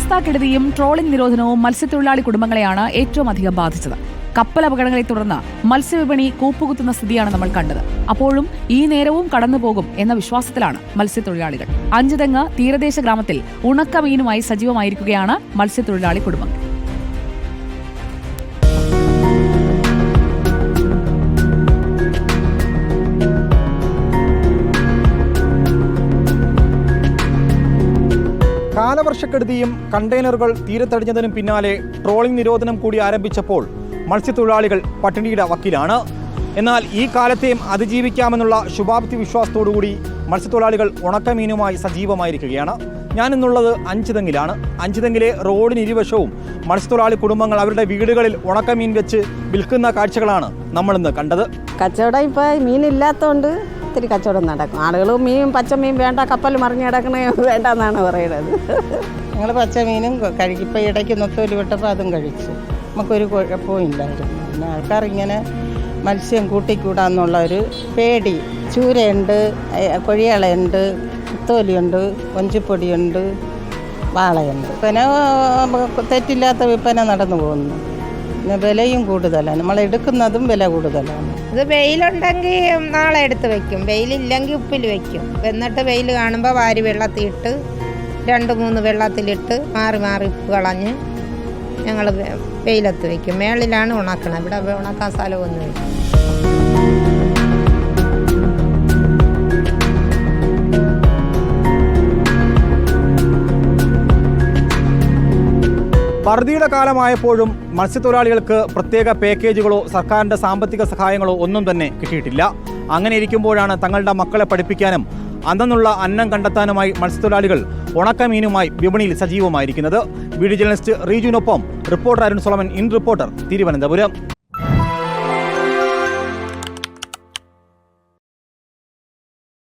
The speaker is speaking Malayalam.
കാലാവസ്ഥാക്കെടുതിയും ട്രോളിംഗ് നിരോധനവും മത്സ്യത്തൊഴിലാളി കുടുംബങ്ങളെയാണ് ഏറ്റവും അധികം ബാധിച്ചത്. കപ്പൽ അപകടങ്ങളെ തുടർന്ന് മത്സ്യവിപണി കൂപ്പുകുത്തുന്ന സ്ഥിതിയാണ് നമ്മൾ കണ്ടത്. അപ്പോഴും ഈ നേരവും കടന്നുപോകും എന്ന വിശ്വാസത്തിലാണ് മത്സ്യത്തൊഴിലാളികൾ. അഞ്ചുതെങ്ങ് തീരദേശ ഗ്രാമത്തിൽ ഉണക്കമീനുമായി സജീവമായിരിക്കുകയാണ് മത്സ്യത്തൊഴിലാളി കുടുംബങ്ങൾ കാലവർഷക്കെടുതിയും കണ്ടെയ്നറുകൾ തീരത്തടിഞ്ഞതിനും പിന്നാലെ ട്രോളിംഗ് നിരോധനം കൂടി ആരംഭിച്ചപ്പോൾ മത്സ്യത്തൊഴിലാളികൾ പട്ടിണിയുടെ വക്കിലാണ്. എന്നാൽ ഈ കാലത്തെയും അതിജീവിക്കാമെന്നുള്ള ശുഭാപ്തി വിശ്വാസത്തോടുകൂടി മത്സ്യത്തൊഴിലാളികൾ ഉണക്കമീനുമായി സജീവമായിരിക്കുകയാണ്. ഞാനിന്നുള്ളത് അഞ്ചുതെങ്ങിലാണ്. അഞ്ചുതെങ്ങിലെ റോഡിന് ഇരുവശവും മത്സ്യത്തൊഴിലാളി കുടുംബങ്ങൾ അവരുടെ വീടുകളിൽ ഉണക്കമീൻ വെച്ച് വിൽക്കുന്ന കാഴ്ചകളാണ് നമ്മളിന്ന് കണ്ടത്. കച്ചവടം ഇപ്പോൾ മീനില്ലാത്തതുകൊണ്ട് ഇത്തിരി കച്ചവടം നടക്കും. ആളുകൾ മീൻ പച്ചമീൻ വേണ്ട കപ്പൽ മറിഞ്ഞ് കിടക്കണേ വേണ്ട എന്നാണ് പറയുന്നത്. ഞങ്ങൾ പച്ചമീനും കഴിക്കും. ഇപ്പം ഇടയ്ക്ക് നൊത്തോലി വിട്ടപ്പോൾ അതും കഴിച്ചു. നമുക്കൊരു കുഴപ്പവും ഇല്ലായിരുന്നു പിന്നെ ആൾക്കാർ ഇങ്ങനെ മത്സ്യം കൂട്ടിക്കൂടാന്നുള്ള ഒരു പേടി. ചൂരയുണ്ട് കൊഴിയളയുണ്ട് കുത്തോലിയുണ്ട് കൊഞ്ചിപ്പൊടിയുണ്ട് വാളയുണ്ട്. പിന്നെ തെറ്റില്ലാത്ത വിൽപ്പന നടന്നു പോകുന്നു. വിലയും കൂടുതലാണ്. നമ്മൾ എടുക്കുന്നതും വില കൂടുതലാണ്. ഇത് വെയിലുണ്ടെങ്കിൽ നാളെ എടുത്ത് വെക്കും. വെയിലില്ലെങ്കിൽ ഉപ്പിൽ വെക്കും. എന്നിട്ട് വെയിൽ കാണുമ്പോൾ വാരി വെള്ളത്തിയിട്ട് രണ്ട് മൂന്ന് വെള്ളത്തിലിട്ട് മാറി മാറി ഉപ്പ് കളഞ്ഞ് ഞങ്ങൾ വെയിലത്ത് വെക്കും. മേളിലാണ് ഉണക്കണം ഇവിടെ ഉണക്കാൻ സ്ഥലമൊന്നുമില്ല. വറുതിയുടെ കാലമായപ്പോഴും മത്സ്യത്തൊഴിലാളികൾക്ക് പ്രത്യേക പാക്കേജുകളോ സർക്കാരിന്റെ സാമ്പത്തിക സഹായങ്ങളോ ഒന്നും തന്നെ കിട്ടിയിട്ടില്ല. അങ്ങനെ ഇരിക്കുമ്പോഴാണ് തങ്ങളുടെ മക്കളെ പഠിപ്പിക്കാനും അന്നുള്ള അന്നം കണ്ടെത്താനുമായി മത്സ്യത്തൊഴിലാളികൾ ഉണക്കമീനുമായി വിപണിയിൽ സജീവമായിരിക്കുന്നത്. Video journalist റീജുവിനൊപ്പം reporter Arun Solomon in reporter Thiruvananthapuram.